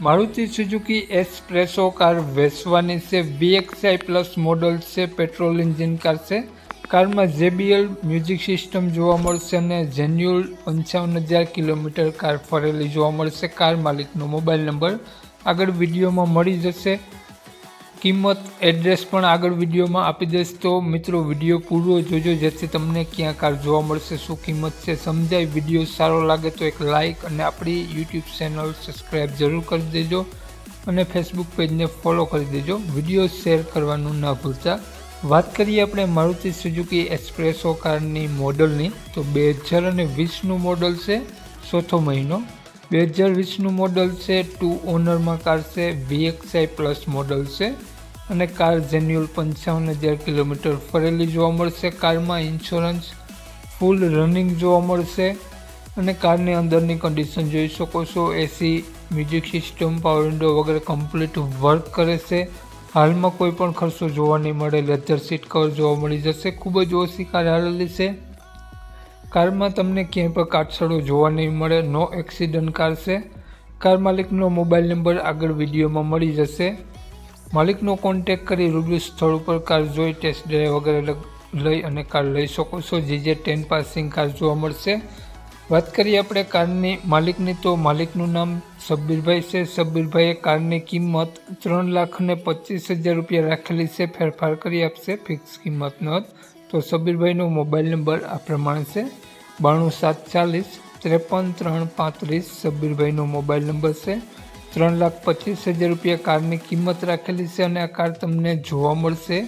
Maruti Suzuki એસપ્રેસો car વેસવાની છે. VXI plus model છે. પેટ્રોલ એન્જિન કાર છે. કારમાં જેબીએલ મ્યુઝિક સિસ્ટમ જોવા મળશે અને જેન્યુઅલ પંચાવન હજાર કિલોમીટર કાર ફરેલી જોવા મળશે. કાર માલિકનો મોબાઈલ નંબર આગળ વિડીયોમાં મળી જશે. કિંમત એડ્રેસ પણ આગળ વિડીયોમાં આપી દઈશ. તો મિત્રો, વીડિયો પૂરો જોજો, જેથી તમને ક્યાં કાર જોવા મળશે, શું કિંમત છે, સમજાય. વીડિયો સારો લાગે તો એક લાઇક અને આપણી યુટ્યુબ ચેનલ સબસ્ક્રાઈબ જરૂર કરી દેજો અને ફેસબુક પેજને ફોલો કરી દેજો. વીડિયો શેર કરવાનું ન ભૂલતા. વાત કરીએ આપણે મારુતિ સુઝુકી એક્સપ્રેસો કારની મોડલની તો બે હજાર અને વીસનું મોડલ છે, ચોથો મહિનો. બે હજાર વીસનું મોડલ છે ટુ ઓનરમાં કાર છે વીએક્સઆઈ પ્લસ મોડલ છે. અને કાર જેન્યુઅલ પંચાવન હજાર કિલોમીટર ફરેલી જોવા મળશે. કારમાં ઇન્સ્યોરન્સ ફૂલ રનિંગ જોવા મળશે અને કારની અંદરની કન્ડિશન જોઈ શકો છો. AC, music system power window વગેરે કમ્પ્લીટ વર્ક કરે છે. હાલમાં કોઈ પણ ખર્ચો જોવા નહીં મળે. લેધર સીટ કવર જોવા મળી જશે. ખૂબ જ ઓછી કાર હાલેલી છે. કારમાં તમને ક્યાંય પણ કાટછડો જોવા નહીં મળે. નો એક્સિડન્ટ કાર છે. કાર માલિકનો મોબાઈલ નંબર આગળ વિડીયોમાં મળી જશે. માલિકનો કોન્ટેક કરી રૂબરૂ સ્થળ ઉપર કાર જોઈ ટેસ્ટ ડ્રાઈવ વગેરે લઈ અને કાર લઈ શકો છો. જે જે ટેન પાસિંગ કાર જોવા મળશે. વાત કરીએ આપણે કારની માલિકની, તો માલિકનું નામ સબ્બીરભાઈ છે. સબ્બીરભાઈએ કારની કિંમત ત્રણ લાખ ને પચીસ હજાર રૂપિયા રાખેલી છે. ફેરફાર કરી આપશે. ફિક્સ કિંમતનો તો સબ્બીરભાઈનો મોબાઈલ નંબર આ પ્રમાણે છે. બાણું સાત ચાલીસ, ત્રેપન ત્રણ પાંત્રીસ સબ્બીરભાઈનો મોબાઈલ નંબર છે. ત્રણ લાખ પચીસ હજાર રૂપિયા કારની કિંમત રાખેલી છે અને આ કાર તમને જોવા મળશે.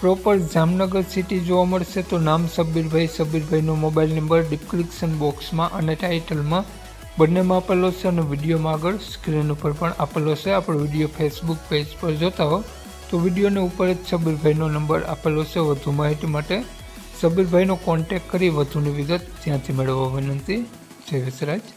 પ્રોપર જામનગર સિટી જોવા મળશે તો નામ સબીરભાઈ. સબીરભાઈનો મોબાઈલ નંબર ડિસ્ક્રિપ્શન બોક્સમાં અને ટાઇટલમાં બંનેમાં આપેલો છે અને વિડીયોમાં આગળ સ્ક્રીન ઉપર પણ આપેલો છે. આપણો વીડિયો ફેસબુક પેજ પર જોતા હો. તો વિડીયોને ઉપર જ સબીરભાઈનો નંબર આપેલો છે. વધુ માહિતી માટે સબીરભાઈનો કોન્ટેક કરી વધુની વિગત ત્યાંથી મેળવવા વિનંતી. જય વિસરાજ